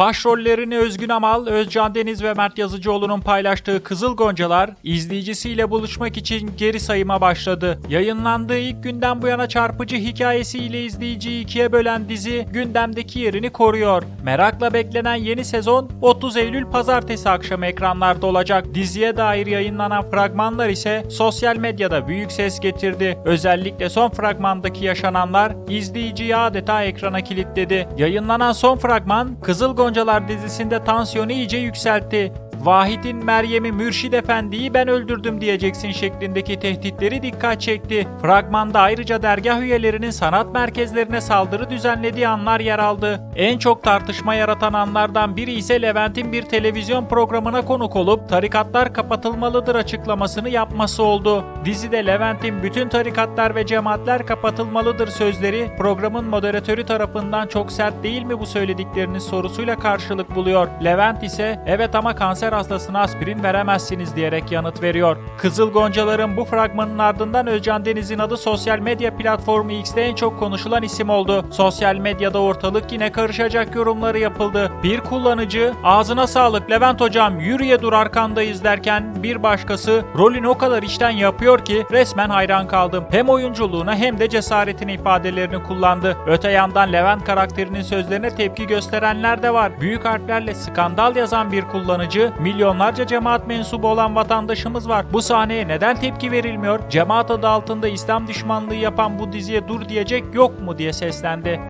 Başrollerini Özgün Amal, Özcan Deniz ve Mert Yazıcıoğlu'nun paylaştığı Kızıl Goncalar, izleyicisiyle buluşmak için geri sayıma başladı. Yayınlandığı ilk günden bu yana çarpıcı hikayesiyle izleyiciyi ikiye bölen dizi gündemdeki yerini koruyor. Merakla beklenen yeni sezon 30 Eylül pazartesi akşamı ekranlarda olacak. Diziye dair yayınlanan fragmanlar ise sosyal medyada büyük ses getirdi. Özellikle son fragmandaki yaşananlar izleyiciyi adeta ekrana kilitledi. Yayınlanan son fragman Kızıl Goncalar dizisinde tansiyonu iyice yükseltti. Vahit'in Meryem'i Mürşid Efendi'yi ben öldürdüm diyeceksin şeklindeki tehditleri dikkat çekti. Fragmanda ayrıca dergah üyelerinin sanat merkezlerine saldırı düzenlediği anlar yer aldı. En çok tartışma yaratan anlardan biri ise Levent'in bir televizyon programına konuk olup tarikatlar kapatılmalıdır açıklamasını yapması oldu. Dizide Levent'in bütün tarikatlar ve cemaatler kapatılmalıdır sözleri programın moderatörü tarafından çok sert değil mi bu söylediklerinin sorusuyla karşılık buluyor. Levent ise evet ama kanser hastasına aspirin veremezsiniz diyerek yanıt veriyor. Kızıl Goncalar'ın bu fragmanın ardından Özcan Deniz'in adı sosyal medya platformu X'te en çok konuşulan isim oldu. Sosyal medyada ortalık yine karışacak yorumları yapıldı. Bir kullanıcı ağzına sağlık Levent hocam yürüye dur arkandayız derken bir başkası rolünü o kadar içten yapıyor ki resmen hayran kaldım. Hem oyunculuğuna hem de cesaretine ifadelerini kullandı. Öte yandan Levent karakterinin sözlerine tepki gösterenler de var. Büyük harflerle skandal yazan bir kullanıcı, milyonlarca cemaat mensubu olan vatandaşımız var. Bu sahneye neden tepki verilmiyor? Cemaat adı altında İslam düşmanlığı yapan bu diziye dur diyecek yok mu diye seslendi.